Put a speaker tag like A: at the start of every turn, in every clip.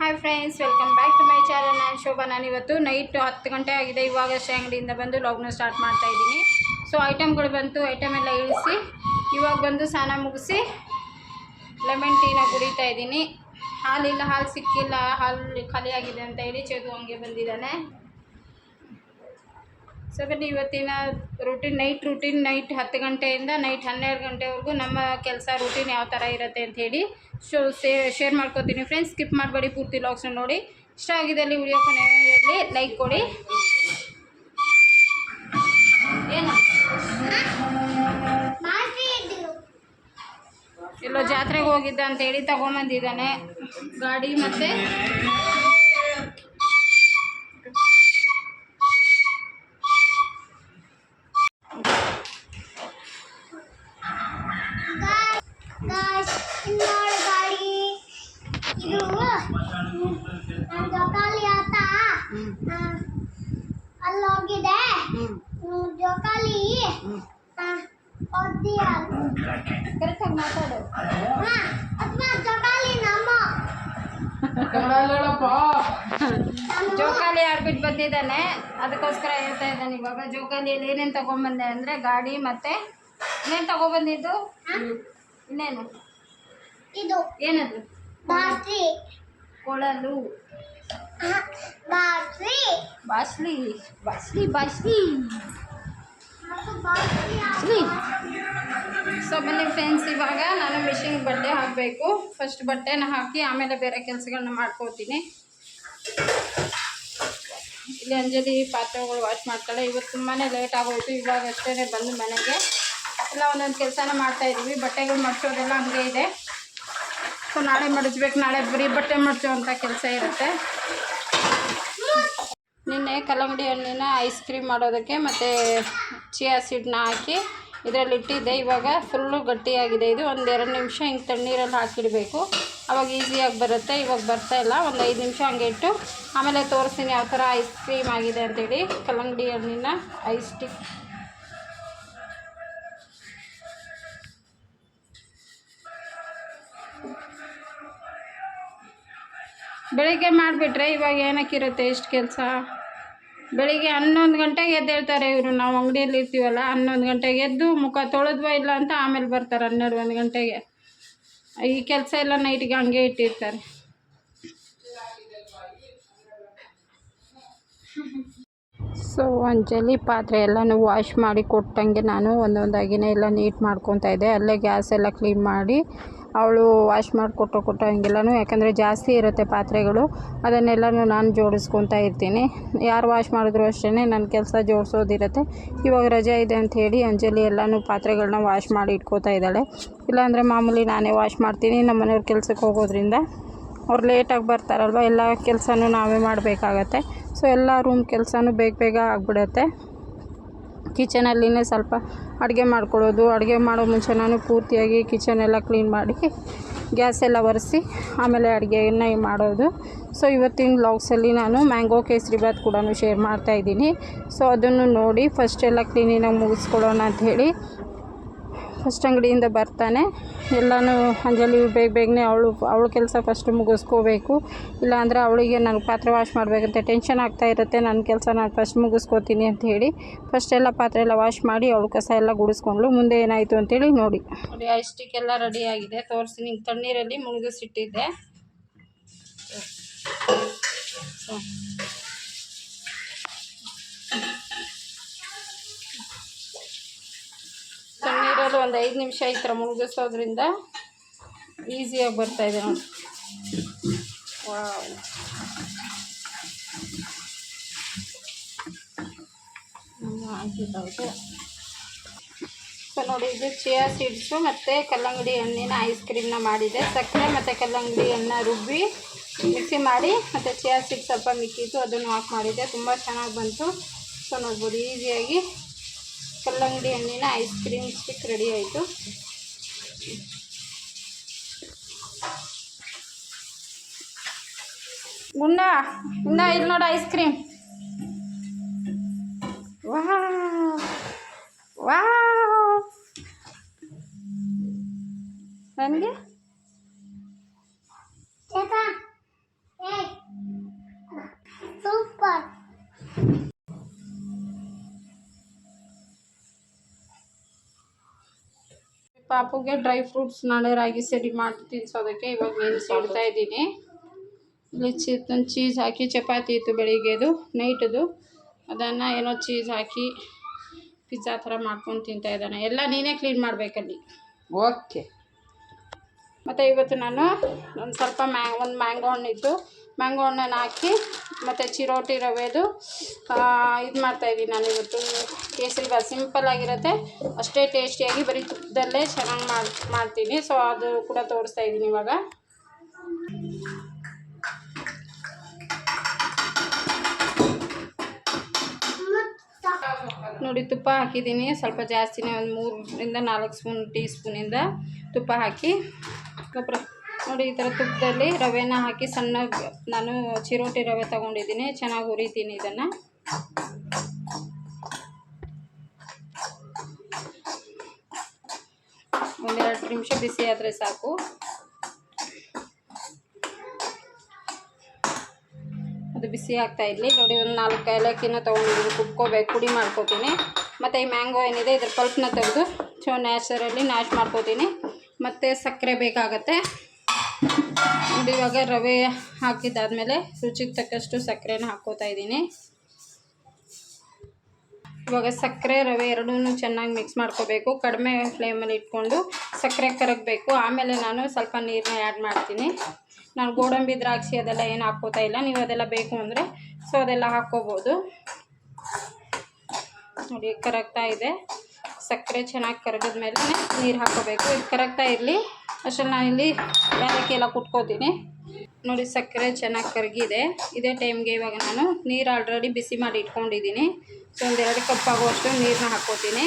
A: Hi friends welcome back to my channel ನಾನು ಶೋಭಾ ನಾನು ಇವತ್ತು ನೈಟ್ ಹತ್ತು ಗಂಟೆ ಆಗಿದೆ. ಇವಾಗಷ್ಟೇ ಅಂಗಡಿಯಿಂದ ಬಂದು ಲಾಗ್ನ ಸ್ಟಾರ್ಟ್ ಮಾಡ್ತಾ ಇದ್ದೀನಿ. ಸೊ ಐಟಮ್ಗಳು ಬಂತು. ಐಟಮ್ ಎಲ್ಲ ಇಳಿಸಿ, ಇವಾಗ ಬಂದು ಸ್ನಾನ ಮುಗಿಸಿ ಲೆಮನ್ ಟೀನ ಕುಡಿತಾ ಇದ್ದೀನಿ. ಹಾಲಿಲ್ಲ, ಹಾಲು ಸಿಕ್ಕಿಲ್ಲ. ಹಾಲು ಖಾಲಿ ಆಗಿದೆ ಅಂತ ಹೇಳಿ ಚೇತು ಹಂಗೆ ಬಂದಿದ್ದಾನೆ. ಸೊ ಬನ್ನಿ, ಇವತ್ತಿನ ರೂಟೀನ್ ನೈಟ್ ರೂಟೀನ್ ನೈಟ್ ಹತ್ತು ಗಂಟೆಯಿಂದ ನೈಟ್ ಹನ್ನೆರಡು ಗಂಟೆವರೆಗೂ ನಮ್ಮ ಕೆಲಸ ರೂಟೀನ್ ಯಾವ ಥರ ಇರುತ್ತೆ ಅಂತ ಹೇಳಿ ಶೋ ಶೇರ್ ಮಾಡ್ಕೋತೀನಿ. ಫ್ರೆಂಡ್ಸ್ ಸ್ಕಿಪ್ ಮಾಡಬೇಡಿ ಪೂರ್ತಿ ಲಾಗ್ಸ್ನ ನೋಡಿ. ಇಷ್ಟ ಆಗಿದೆ ಅಲ್ಲಿ ವಿಡಿಯೋ ಕೊನೆಯಲ್ಲಿ ಲೈಕ್ ಕೊಡಿ. ಎಲ್ಲೋ ಜಾತ್ರೆಗೆ ಹೋಗಿದ್ದ ಅಂತ ಹೇಳಿ ತಗೊಂಬಂದಿದ್ದಾನೆ. ಗಾಡಿ ಮತ್ತು
B: ಗಾಯ್ಸ್ ಇನ್ನೋಳು ಗಾಡಿ ಇದು ಜೋಕಾಲಿ ಆತ ಅಲ್ಲಿ ಹೋಗಿದೆ ಜೋಕಾಲಿ ಒದ್ದಿ.
A: ಕರೆಕ್ಟಾಗಿ ಮಾತಾಡು.
B: ಹಾ, ಅದ್ನ ಜೋಕಾಲಿ ನಮ್ಮ
A: ಜೋಕಾಲಿ ಆಡ್ಬಿಟ್ಟು ಬಂದಿದ್ದಾನೆ. ಅದಕ್ಕೋಸ್ಕರ ಹೇಳ್ತಾ ಇದ್ದಾನೆ ಇವಾಗ. ಜೋಕಾಲಿಯಲ್ಲಿ ಏನೇನು ತಗೊಂಡ್ಬಂದೆ ಅಂದರೆ ಗಾಡಿ ಮತ್ತು ಇನ್ನೇನು ತಗೊಬಂದಿದ್ದು ಇನ್ನೇನು?
B: ಇದು
A: ಏನದು?
B: ಬಾಸ್ಲಿ.
A: ಕೊಳಲು. ಬಾಸ್ಲಿ. ಬಾಸ್ಲಿ ಬಾಸ್ಲಿ ಬಾಸ್ಲಿ. ಸೊ ಬನ್ನಿ ಫ್ರೆಂಡ್ಸ್ ಇವಾಗ ನಾನು ಮಿಷಿನ್ ಬಟ್ಟೆ ಹಾಕಬೇಕು. ಫಸ್ಟ್ ಬಟ್ಟೆನ ಹಾಕಿ ಆಮೇಲೆ ಬೇರೆ ಕೆಲಸಗಳನ್ನ ಮಾಡ್ಕೋತೀನಿ. ಇಲ್ಲಿ ಅಂಜಲಿ ಪಾತ್ರೆಗಳು ವಾಶ್ ಮಾಡ್ತಾಳೆ. ಇವತ್ತು ತುಂಬಾ ಲೇಟ್ ಆಗೋಯ್ತು. ಇವಾಗ ಅಷ್ಟೇ ಬಂದು ಮನೆಗೆ. ಎಲ್ಲ ಒಂದೊಂದು ಕೆಲಸನ ಮಾಡ್ತಾ ಇದ್ದೀವಿ ಬಟ್ಟೆಗಳು ಮಡ್ಚೋದೆಲ್ಲ ಹಂಗೆ ಇದೆ. ಸೊ, ನಾಳೆ ಮಡಚ್ಬೇಕು. ನಾಳೆ ಬರೀ ಬಟ್ಟೆ ಮಡ್ಚೋ ಅಂತ ಕೆಲಸ ಇರುತ್ತೆ. ನಿನ್ನೆ ಕಲ್ಲಂಗಡಿ ಹಣ್ಣಿನ ಐಸ್ ಕ್ರೀಮ್ ಮಾಡೋದಕ್ಕೆ ಮತ್ತು ಚಿಯಾ ಸೀಡ್ನ ಹಾಕಿ ಇದರಲ್ಲಿ ಇಟ್ಟಿದ್ದೆ. ಇವಾಗ ಫುಲ್ಲು ಗಟ್ಟಿಯಾಗಿದೆ ಇದು. ಒಂದು ಎರಡು ನಿಮಿಷ ಹಿಂಗೆ ತಣ್ಣೀರಲ್ಲಿ ಹಾಕಿಡಬೇಕು. ಅವಾಗ ಈಸಿಯಾಗಿ ಬರುತ್ತೆ. ಇವಾಗ ಬರ್ತಾ ಇಲ್ಲ. ಒಂದು ಐದು ನಿಮಿಷ ಹಂಗೆ ಇಟ್ಟು ಆಮೇಲೆ ತೋರಿಸ್ತೀನಿ ಯಾವ ಥರ ಐಸ್ ಕ್ರೀಮ್ ಆಗಿದೆ ಅಂತೇಳಿ. ಕಲ್ಲಂಗಡಿ ಹಣ್ಣಿನ ಐಸ್ ಸ್ಟಿಕ್ ಬೆಳಿಗ್ಗೆ ಮಾಡಿಬಿಟ್ರೆ ಇವಾಗ ಏನಕ್ಕಿರುತ್ತೆ ಎಷ್ಟು ಕೆಲಸ? ಬೆಳಿಗ್ಗೆ ಹನ್ನೊಂದು ಗಂಟೆಗೆ ಎದ್ದೇಳ್ತಾರೆ ಇವರು. ನಾವು ಅಂಗಡಿಯಲ್ಲಿ ಇರ್ತೀವಲ್ಲ, ಹನ್ನೊಂದು ಗಂಟೆಗೆ ಎದ್ದು ಮುಖ ತೊಳೆದ್ವ ಇಲ್ಲ ಅಂತ ಆಮೇಲೆ ಬರ್ತಾರೆ ಹನ್ನೆರಡು, ಒಂದು ಗಂಟೆಗೆ. ಈ ಕೆಲಸ ಎಲ್ಲ ನೈಟಿಗೆ ಹಂಗೆ ಇಟ್ಟಿರ್ತಾರೆ. ಸೊ ಅಂಜಲಿ ಪಾತ್ರೆ ಎಲ್ಲನೂ ವಾಶ್ ಮಾಡಿ ಕೊಟ್ಟಂಗೆ ನಾನು ಒಂದೊಂದಾಗಿನೇ ಎಲ್ಲ ನೀಟ್ ಮಾಡ್ಕೊತಾ ಇದ್ದೆ. ಅಲ್ಲೇ ಗ್ಯಾಸ್ ಎಲ್ಲ ಕ್ಲೀನ್ ಮಾಡಿ ಅವಳು ವಾಶ್ ಮಾಡಿ ಕೊಟ್ಟು ಕೊಟ್ಟು ಹಂಗೆಲ್ಲನೂ. ಯಾಕಂದರೆ ಜಾಸ್ತಿ ಇರುತ್ತೆ ಪಾತ್ರೆಗಳು. ಅದನ್ನೆಲ್ಲನೂ ನಾನು ಜೋಡಿಸ್ಕೊತಾ ಇರ್ತೀನಿ. ಯಾರು ವಾಶ್ ಮಾಡಿದ್ರು ಅಷ್ಟೇ ನನ್ನ ಕೆಲಸ ಜೋಡಿಸೋದಿರುತ್ತೆ. ಇವಾಗ ರಜೆ ಇದೆ ಅಂತ ಹೇಳಿ ಅಂಜಲಿ ಎಲ್ಲನೂ ಪಾತ್ರೆಗಳನ್ನ ವಾಶ್ ಮಾಡಿ ಇಟ್ಕೋತಾ ಇದ್ದಾಳೆ. ಇಲ್ಲಾಂದರೆ ಮಾಮೂಲಿ ನಾನೇ ವಾಶ್ ಮಾಡ್ತೀನಿ ನಮ್ಮ ಮನೆಯವ್ರ ಕೆಲ್ಸಕ್ಕೆ ಹೋಗೋದ್ರಿಂದ. ಅವ್ರು ಲೇಟಾಗಿ ಬರ್ತಾರಲ್ವ, ಎಲ್ಲ ಕೆಲಸನೂ ನಾವೇ ಮಾಡಬೇಕಾಗತ್ತೆ. ಸೊ ಎಲ್ಲ ರೂಮ್ ಕೆಲಸನೂ ಬೇಗ ಬೇಗ ಆಗಿಬಿಡುತ್ತೆ. ಕಿಚನಲ್ಲಿನೇ ಸ್ವಲ್ಪ ಅಡುಗೆ ಮಾಡ್ಕೊಳ್ಳೋದು. ಅಡುಗೆ ಮಾಡೋ ಮುಂಚೆ ನಾನು ಪೂರ್ತಿಯಾಗಿ ಕಿಚನ್ ಎಲ್ಲ ಕ್ಲೀನ್ ಮಾಡಿ ಗ್ಯಾಸ್ ಎಲ್ಲ ಒರೆಸಿ ಆಮೇಲೆ ಅಡುಗೆಯನ್ನು ಮಾಡೋದು. ಸೊ ಇವತ್ತಿನ ವ್ಲಾಗ್ಸಲ್ಲಿ ನಾನು ಮ್ಯಾಂಗೋ ಕೇಸರಿ ಬಾತ್ ಕೂಡ ಶೇರ್ ಮಾಡ್ತಾಯಿದ್ದೀನಿ ಸೊ ಅದನ್ನು ನೋಡಿ ಫಸ್ಟ್ ಎಲ್ಲ ಕ್ಲೀನಿನಾಗಿ ಮುಗಿಸ್ಕೊಳ್ಳೋಣ ಅಂಥೇಳಿ ಫಸ್ಟ್ ಅಂಗಡಿಯಿಂದ ಬರ್ತಾನೆ. ಎಲ್ಲನೂ ಅಂಜಲಿ ಬೇಗ ಬೇಗನೆ ಅವಳು, ಅವಳ ಕೆಲಸ ಫಸ್ಟ್ ಮುಗಿಸ್ಕೋಬೇಕು. ಇಲ್ಲಾಂದರೆ ಅವಳಿಗೆ ನನಗೆ ಪಾತ್ರೆ ವಾಶ್ ಮಾಡಬೇಕಂತ ಟೆನ್ಷನ್ ಆಗ್ತಾ ಇರುತ್ತೆ. ನನ್ನ ಕೆಲಸ ನಾನು ಫಸ್ಟ್ ಮುಗಿಸ್ಕೋತೀನಿ ಅಂತ ಹೇಳಿ ಫಸ್ಟ್ ಎಲ್ಲ ಪಾತ್ರೆ ಎಲ್ಲ ವಾಶ್ ಮಾಡಿ ಅವಳು ಕಸ ಎಲ್ಲ ಗುಡಿಸ್ಕೊಂಡ್ಳು. ಮುಂದೆ ಏನಾಯಿತು ಅಂತೇಳಿ ನೋಡಿ. ನೋಡಿ ಐಸ್ಟಿಕ್ ಎಲ್ಲ ರೆಡಿ ಆಗಿದೆ. ತೋರಿಸಿ ತಣ್ಣೀರಲ್ಲಿ ಮುಳುಗಿಸಿಟ್ಟಿದ್ದೆ. ತಣ್ಣೀರಲ್ಲಿ ಒಂದು ಐದು ನಿಮಿಷ ಈ ಥರ ಮುಳುಗಿಸೋದ್ರಿಂದ ಈಸಿಯಾಗಿ ಬರ್ತಾಯಿದೆ ನೋಡಿ. ಹಾಕಿದ್ದಾಯ್ತು ಸೊ ನೋಡಿ, ಇದು ಚಿಯಾ ಸೀಡ್ಸು ಮತ್ತು ಕಲ್ಲಂಗಡಿ ಹಣ್ಣಿನ ಐಸ್ ಕ್ರೀಮ್ನ ಮಾಡಿದೆ. ಸಕ್ಕರೆ ಮತ್ತು ಕಲ್ಲಂಗಡಿ ಹಣ್ಣ ರುಬ್ಬಿ ಮಿಕ್ಸಿ ಮಾಡಿ ಮತ್ತು ಚಿಯಾ ಸೀಡ್ಸ್ ಸ್ವಲ್ಪ ಮಿಕ್ಕಿತ್ತು ಅದನ್ನು ಹಾಕಿ ಮಾಡಿದೆ. ತುಂಬ ಚೆನ್ನಾಗಿ ಬಂತು. ಸೊ ನೋಡ್ಬೋದು ಈಸಿಯಾಗಿ ಕಲ್ಲಂಗಡಿ ಹಣ್ಣಿನ ಐಸ್ ಕ್ರೀಮ್ ಸ್ಟಿಕ್ ರೆಡಿ ಆಯಿತು. ಗುಂಡ ಗುಂಡ ಇಲ್ಲಿ ನೋಡು ಐಸ್ ಕ್ರೀಮ್ ವಾ ವಾ ನನಗೆ? ಪಾಪುಗೆ ಡ್ರೈ ಫ್ರೂಟ್ಸ್ ನಾಳೆ ರಾಗಿ ಸರಿ ಮಾಡಿ ತಿನ್ಸೋದಕ್ಕೆ ಇವಾಗ ನೆನೆಸಿ ಇಡ್ತಾ ಇದ್ದೀನಿ. ಇಲ್ಲಿ ಚಿ ಚೀಸ್ ಹಾಕಿ ಚಪಾತಿ ಇತ್ತು ಬೆಳಿಗ್ಗೆದು ನೈಟದು ಅದನ್ನು ಏನೋ ಚೀಸ್ ಹಾಕಿ ಪಿಜ್ಜಾ ಥರ ಮಾಡ್ಕೊಂಡು ತಿಂತಾ ಇದ್ದಾನೆ. ಎಲ್ಲ ನೀನೇ ಕ್ಲೀನ್ ಮಾಡಬೇಕಲ್ಲಿ.
C: ಓಕೆ
A: ಮತ್ತು ಇವತ್ತು ನಾನು ಒಂದು ಸ್ವಲ್ಪ ಮ್ಯಾ ಒಂದು ಮ್ಯಾಂಗೋ ಹಣ್ಣಿತ್ತು ಮ್ಯಾಂಗೋ ಹಣ್ಣನ್ನು ಹಾಕಿ ಮತ್ತು ಚಿರೋಟಿ ರವೆದು ಇದು ಮಾಡ್ತಾಯಿದ್ದೀನಿ ನಾನು ಇವತ್ತು. ಕೇಸರಿ ಬಾತ್ ಸಿಂಪಲ್ ಆಗಿರುತ್ತೆ. ಅಷ್ಟೇ ಟೇಸ್ಟಿಯಾಗಿ ಬರೀ ತುಪ್ಪದಲ್ಲೇ ಚೆನ್ನಾಗಿ ಮಾಡಿ, ಮಾಡ್ತೀನಿ. ಸೊ ಅದು ಕೂಡ ತೋರಿಸ್ತಾ ಇದ್ದೀನಿ ಇವಾಗ. ನೋಡಿ, ತುಪ್ಪ ಹಾಕಿದ್ದೀನಿ. ಸ್ವಲ್ಪ ಜಾಸ್ತಿನೇ ಒಂದು ಮೂರರಿಂದ ನಾಲ್ಕು ಸ್ಪೂನ್, ಟೀ ಸ್ಪೂನಿಂದ ತುಪ್ಪ ಹಾಕಿ. ಗೊಬ್ಬರ ನೋಡಿ, ಈ ಥರ ತುಪ್ಪದಲ್ಲಿ ರವೆನ ಹಾಕಿ ಸಣ್ಣ, ನಾನು ಚಿರೋಟಿ ರವೆ ತೊಗೊಂಡಿದ್ದೀನಿ. ಚೆನ್ನಾಗಿ ಹುರಿತೀನಿ ಇದನ್ನು. ಒಂದೆರಡು ನಿಮಿಷ ಬಿಸಿ ಆದರೆ ಸಾಕು. ಅದು ಬಿಸಿ ಆಗ್ತಾ ಇರಲಿ. ನೋಡಿ, ಒಂದು ನಾಲ್ಕು ಏಲಕ್ಕಿನ ತೊಗೊಂಡಿದ್ದೀನಿ ಕುಟ್ಕೋಬೇಕು ಪುಡಿ ಮಾಡ್ಕೋತೀನಿ. ಮತ್ತು ಈ ಮ್ಯಾಂಗೋ ಏನಿದೆ, ಇದ್ರ ಪಲ್ಪ್ನ ತೆಗೆದು ಸೊ ನ್ಯಾಚುರಲ್ಲಿ ನ್ಯಾಚ್ ಮಾಡ್ಕೋತೀನಿ. ಮತ್ತು ಸಕ್ಕರೆ ಬೇಕಾಗತ್ತೆ. ನೋಡಿ, ಇವಾಗ ರವೆ ಹಾಕಿದ್ದಾದಮೇಲೆ ರುಚಿಗೆ ತಕ್ಕಷ್ಟು ಸಕ್ಕರೆನ ಹಾಕ್ಕೋತಾ ಇದ್ದೀನಿ. ಇವಾಗ ಸಕ್ಕರೆ ರವೆ ಎರಡೂ ಚೆನ್ನಾಗಿ ಮಿಕ್ಸ್ ಮಾಡ್ಕೋಬೇಕು. ಕಡಿಮೆ ಫ್ಲೇಮಲ್ಲಿ ಇಟ್ಕೊಂಡು ಸಕ್ಕರೆ ಕರಗಬೇಕು. ಆಮೇಲೆ ನಾನು ಸ್ವಲ್ಪ ನೀರನ್ನ ಆ್ಯಡ್ ಮಾಡ್ತೀನಿ. ನಾನು ಗೋಡಂಬಿ, ದ್ರಾಕ್ಷಿ ಅದೆಲ್ಲ ಏನು ಹಾಕ್ಕೋತಾ ಇಲ್ಲ. ನೀವು ಅದೆಲ್ಲ ಬೇಕು ಅಂದರೆ ಸೊ ಅದೆಲ್ಲ ಹಾಕ್ಕೋಬೋದು. ನೋಡಿ, ಕರಗ್ತಾ ಇದೆ. ಸಕ್ಕರೆ ಚೆನ್ನಾಗಿ ಕರಗಿದ ಮೇಲೆ ನೀರು ಹಾಕ್ಕೋಬೇಕು. ಇದು ಕರಗ್ತಾ ಇರಲಿ. ಅಷ್ಟರಲ್ಲಿ ನಾನಿಲ್ಲಿ ಏಲಕ್ಕಿ ಎಲ್ಲ ಕುಟ್ಕೋತೀನಿ. ನೋಡಿ, ಸಕ್ಕರೆ ಚೆನ್ನಾಗಿ ಕರಗಿದೆ. ಇದೇ ಟೈಮ್ಗೆ ಇವಾಗ ನಾನು ನೀರು ಆಲ್ರೆಡಿ ಬಿಸಿ ಮಾಡಿ ಇಟ್ಕೊಂಡಿದ್ದೀನಿ. ಸೊ ಒಂದೆರಡು ಕಪ್ ಆಗುವಷ್ಟು ನೀರನ್ನ ಹಾಕ್ಕೋತೀನಿ.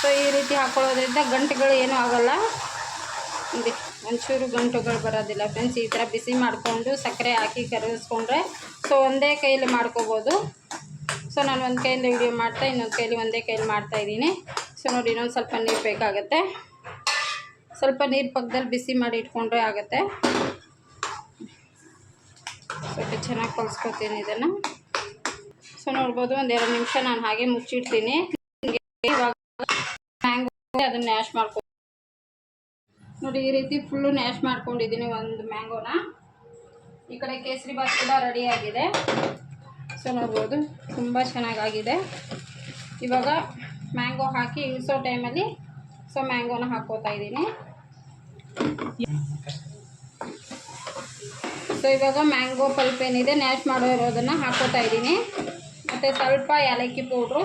A: ಸೊ ಈ ರೀತಿ ಹಾಕ್ಕೊಳ್ಳೋದ್ರಿಂದ ಗಂಟುಗಳು ಏನೂ ಆಗೋಲ್ಲ. ಒಂಚೂರು ಗಂಟುಗಳು ಬರೋದಿಲ್ಲ ಫ್ರೆಂಡ್ಸ್ ಈ ಥರ ಬಿಸಿ ಮಾಡಿಕೊಂಡು ಸಕ್ಕರೆ ಹಾಕಿ ಕರಗಿಸ್ಕೊಂಡ್ರೆ ಸೊ ಒಂದೇ ಕೈಯಲ್ಲಿ ಮಾಡ್ಕೋಬೋದು. ಸೊ ನಾನು ಒಂದು ಕೈಯಲ್ಲಿ ವಿಡಿಯೋ ಮಾಡ್ತಾ, ಇನ್ನೊಂದು ಕೈಯಲ್ಲಿ ಒಂದೇ ಕೈಯಲ್ಲಿ ಮಾಡ್ತಾ ಇದ್ದೀನಿ. ಸೊ ನೋಡಿ, ಇನ್ನೊಂದು ಸ್ವಲ್ಪ ನೀರು ಬೇಕಾಗುತ್ತೆ. ಸ್ವಲ್ಪ ನೀರು ಪಕ್ಕದಲ್ಲಿ ಬಿಸಿ ಮಾಡಿ ಇಟ್ಕೊಂಡ್ರೆ ಆಗುತ್ತೆ. ಸ್ವಲ್ಪ ಚೆನ್ನಾಗಿ ಕಲಿಸ್ಕೊತೀನಿ ಇದನ್ನು. ಸೊ ನೋಡ್ಬೋದು, ಒಂದು ಎರಡು ನಿಮಿಷ ನಾನು ಹಾಗೆ ಮುಚ್ಚಿಡ್ತೀನಿ. ಇವಾಗ ಮ್ಯಾಂಗೋ ಅದನ್ನ ನ್ಯಾಶ್ ಮಾಡ್ಕೊ ನೋಡಿ, ಈ ರೀತಿ ಫುಲ್ಲು ನ್ಯಾಶ್ ಮಾಡ್ಕೊಂಡಿದ್ದೀನಿ ಒಂದು ಮ್ಯಾಂಗೋನ ಈ ಕಡೆ ಕೇಸರಿ ಬಾತ್ ಕೂಡ ರೆಡಿ ಆಗಿದೆ. ಸೊ ನೋಡ್ಬೋದು, ತುಂಬ ಚೆನ್ನಾಗಾಗಿದೆ. ಇವಾಗ ಮ್ಯಾಂಗೋ ಹಾಕಿ, ಇಳಿಸೋ ಟೈಮಲ್ಲಿ ಸೊ ಮ್ಯಾಂಗೋನ ಹಾಕ್ಕೋತಾ ಇದ್ದೀನಿ. ಸೊ, ಇವಾಗ ಮ್ಯಾಂಗೋ ಪಲ್ಪ್ ಏನಿದೆ ನ್ಯಾಶ್ ಮಾಡೋ ಇರೋದನ್ನು ಹಾಕೋತಾ ಇದ್ದೀನಿ. ಮತ್ತು ಸ್ವಲ್ಪ ಏಲಕ್ಕಿ ಪೌಡ್ರು.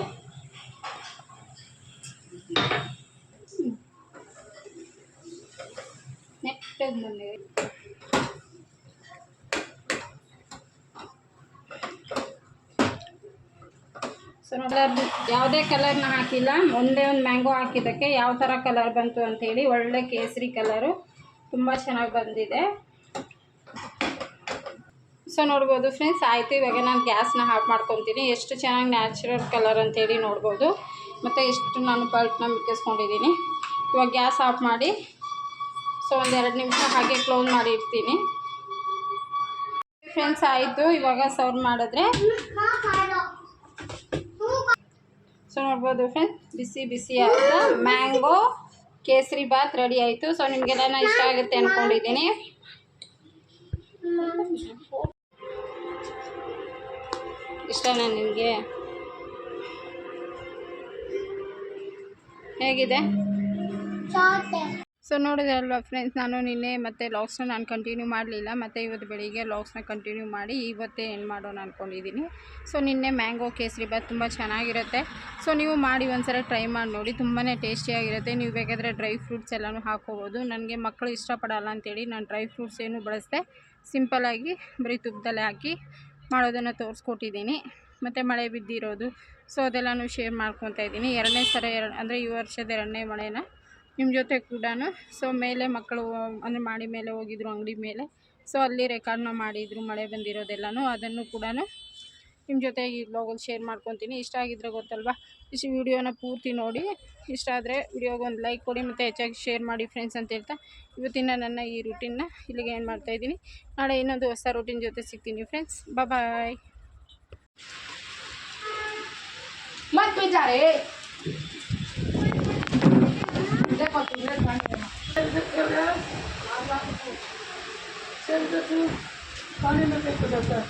A: ನೆಕ್ಸ್ಟ್ ಬಂದಿದೆ. ಸೊ ನೋಡಿ ಯಾವುದೇ ಕಲರ್ನ ಹಾಕಿಲ್ಲ. ಒಂದೇ ಒಂದು ಮ್ಯಾಂಗೋ ಹಾಕಿದ್ದಕ್ಕೆ ಯಾವ ಥರ ಕಲರ್ ಬಂತು ಅಂತೇಳಿ ಒಳ್ಳೆ ಕೇಸರಿ ಕಲರು ತುಂಬ ಚೆನ್ನಾಗಿ ಬಂದಿದೆ. ಸೊ ನೋಡ್ಬೋದು ಫ್ರೆಂಡ್ಸ್ ಆಯಿತು. ಇವಾಗ ನಾನು ಗ್ಯಾಸ್ನ ಆಫ್ ಮಾಡ್ಕೊತೀನಿ. ಎಷ್ಟು ಚೆನ್ನಾಗಿ ನ್ಯಾಚುರಲ್ ಕಲರ್ ಅಂತೇಳಿ ನೋಡ್ಬೋದು. ಮತ್ತು ಎಷ್ಟು ನಾನು ಬಲ್ಟ್ನ ಮಿಕ್ಕಿಸ್ಕೊಂಡಿದ್ದೀನಿ. ಇವಾಗ ಗ್ಯಾಸ್ ಆಫ್ ಮಾಡಿ ಸೊ ಒಂದೆರಡು ನಿಮಿಷ ಹಾಗೆ ಕ್ಲೋಸ್ ಮಾಡಿ ಇಡ್ತೀನಿ. ಫ್ರೆಂಡ್ಸ್ ಆಯಿತು. ಇವಾಗ ಸರ್ವ್ ಮಾಡಿದ್ರೆ. ಸೊ ನೋಡ್ಬೋದು ಫ್ರೆಂಡ್ಸ್ ಬಿಸಿ ಬಿಸಿ ಆದ ಮ್ಯಾಂಗೋ ಕೇಸರಿ ಬಾತ್ ರೆಡಿ ಆಯಿತು. ಸೊ ನಿಮಗೆಲ್ಲ ಇಷ್ಟ ಆಗುತ್ತೆ ಅಂದ್ಕೊಂಡಿದ್ದೀನಿ ಇಷ್ಟನಾ ನಿಮಗೆ? ಹೇಗಿದೆ? ಸೊ ನೋಡಿದೆ ಅಲ್ವಾ ಫ್ರೆಂಡ್ಸ್ ನಾನು ನಿನ್ನೆ ಮತ್ತೆ ಲಾಗ್ಸ್ನ ನಾನು ಕಂಟಿನ್ಯೂ ಮಾಡಲಿಲ್ಲ ಮತ್ತು ಇವತ್ತು ಬೆಳಿಗ್ಗೆ ಲಾಕ್ಸ್ನ ಕಂಟಿನ್ಯೂ ಮಾಡಿ ಇವತ್ತೇ ಏನು ಮಾಡೋಣ ಅಂದ್ಕೊಂಡಿದ್ದೀನಿ ಸೊ ನಿನ್ನೆ ಮ್ಯಾಂಗೋ ಕೇಸರಿ ಬಾತ್ ತುಂಬ ಚೆನ್ನಾಗಿರುತ್ತೆ. ಸೊ ನೀವು ಮಾಡಿ ಒಂದ್ಸಲ ಟ್ರೈ ಮಾಡಿ ನೋಡಿ ತುಂಬಾ ಟೇಸ್ಟಿಯಾಗಿರುತ್ತೆ ನೀವು ಬೇಕಾದರೆ ಡ್ರೈ ಫ್ರೂಟ್ಸ್ ಎಲ್ಲನೂ ಹಾಕೋಬೋದು ನನಗೆ ಮಕ್ಕಳು ಇಷ್ಟಪಡಲ್ಲ ಅಂತೇಳಿ ನಾನು ಡ್ರೈ ಫ್ರೂಟ್ಸ್ ಏನು ಬಳಸದೆ. ಸಿಂಪಲ್ಲಾಗಿ ಬರೀ ತುಪ್ಪದಲ್ಲೇ ಹಾಕಿ ಮಾಡೋದನ್ನು ತೋರಿಸ್ಕೊಟ್ಟಿದ್ದೀನಿ. ಮತ್ತು ಮಳೆ ಬಿದ್ದಿರೋದು. ಸೊ, ಅದೆಲ್ಲನೂ ಶೇರ್ ಮಾಡ್ಕೊತಾ ಇದ್ದೀನಿ. ಎರಡನೇ ಸರ ಎರಡು, ಅಂದರೆ ಈ ವರ್ಷದ ಎರಡನೇ ಮಳೆನ ನಿಮ್ಮ ಜೊತೆ ಕೂಡ ಸೊ, ಮೇಲೆ ಮಕ್ಕಳು ಅಂದರೆ ಮಾಡಿ ಮೇಲೆ ಹೋಗಿದ್ರು ಅಂಗಡಿ ಮೇಲೆ. ಸೊ, ಅಲ್ಲಿ ರೆಕಾರ್ಡ್ನ ಮಾಡಿದರು, ಮಳೆ ಬಂದಿರೋದೆಲ್ಲನೂ. ಅದನ್ನು ಕೂಡ ನಿಮ್ಮ ಜೊತೆ ಈ ಬ್ಲಾಗಲ್ಲಿ ಶೇರ್ ಮಾಡ್ಕೊತೀನಿ ಇಷ್ಟ ಆಗಿದ್ರೆ ಗೊತ್ತಲ್ವಾ ಇಷ್ಟು ವಿಡಿಯೋನ ಪೂರ್ತಿ ನೋಡಿ ಇಷ್ಟ ಆದರೆ ವಿಡಿಯೋಗೆ ಒಂದು ಲೈಕ್ ಕೊಡಿ ಮತ್ತು ಹೆಚ್ಚಾಗಿ ಶೇರ್ ಮಾಡಿ ಫ್ರೆಂಡ್ಸ್ ಅಂತ ಹೇಳ್ತಾ ಇವತ್ತಿನ ನನ್ನ ಈ ರೂಟೀನ್ನ ಇಲ್ಲಿಗೆ ಏನು ಮಾಡ್ತಾಯಿದ್ದೀನಿ ನಾಳೆ ಇನ್ನೊಂದು ಹೊಸ ರೂಟೀನ್ ಜೊತೆ ಸಿಗ್ತೀನಿ ಫ್ರೆಂಡ್ಸ್ ಬಾಯ್
C: मत पे जा रे देखो तुझे पानी में देखो